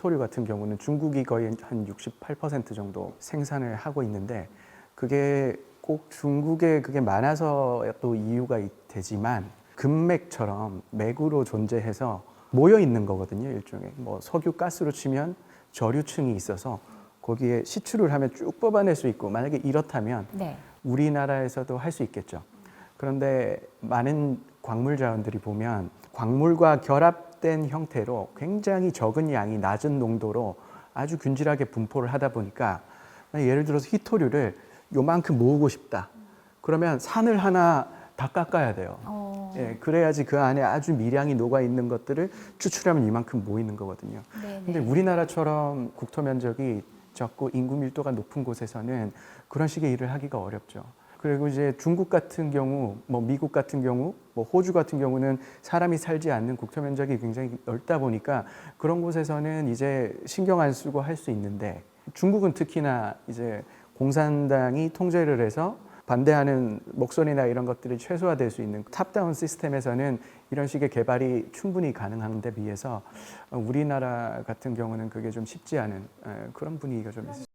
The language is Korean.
히토류 같은 경우는 중국이 거의 한 68% 정도 생산을 하고 있는데 그게 꼭 중국에 그게 많아서 또 이유가 있- 되지만 금맥처럼 맥으로 존재해서 모여 있는 거거든요 일종의 뭐 석유 가스로 치면 저류층이 있어서 거기에 시추를 하면 쭉 뽑아낼 수 있고 만약에 이렇다면 네. 우리나라에서도 할 수 있겠죠. 그런데 많은 광물 자원들이 보면 광물과 결합 된 형태로 굉장히 적은 양이 낮은 농도로 아주 균질하게 분포를 하다 보니까 예를 들어서 히토류를 요만큼 모으고 싶다. 그러면 산을 하나 다 깎아야 돼요. 어. 예, 그래야지 그 안에 아주 미량이 녹아 있는 것들을 추출하면 이만큼 모이는 거거든요. 네. 근데 우리나라처럼 국토 면적이 적고 인구 밀도가 높은 곳에서는 그런 식의 일을 하기가 어렵죠. 그리고 이제 중국 같은 경우, 뭐 미국 같은 경우, 뭐 호주 같은 경우는 사람이 살지 않는 국토 면적이 굉장히 넓다 보니까 그런 곳에서는 이제 신경 안 쓰고 할 수 있는데 중국은 특히나 이제 공산당이 통제를 해서 반대하는 목소리나 이런 것들이 최소화될 수 있는 탑다운 시스템에서는 이런 식의 개발이 충분히 가능한 데 비해서 우리나라 같은 경우는 그게 좀 쉽지 않은 에, 그런 분위기가 좀 있습니다.